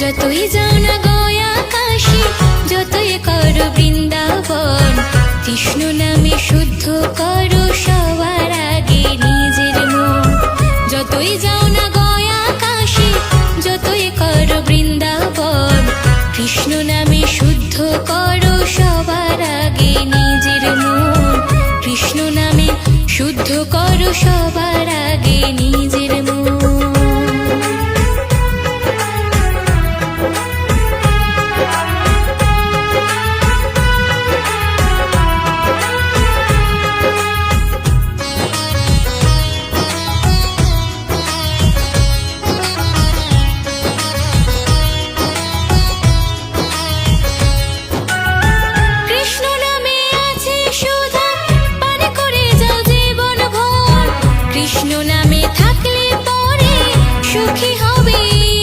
যতই যাও না গয়া কাশি যতই করো বৃন্দাবন, কৃষ্ণ নামে শুদ্ধ করো সবার আগে নিজের মন। যতই যাও না গয়া কাশি যতই করো বৃন্দাবন, কৃষ্ণ নামে শুদ্ধ করো সবার আগে নিজের মন। কৃষ্ণ নামে শুদ্ধ করো সবার আগে আমি থাকলে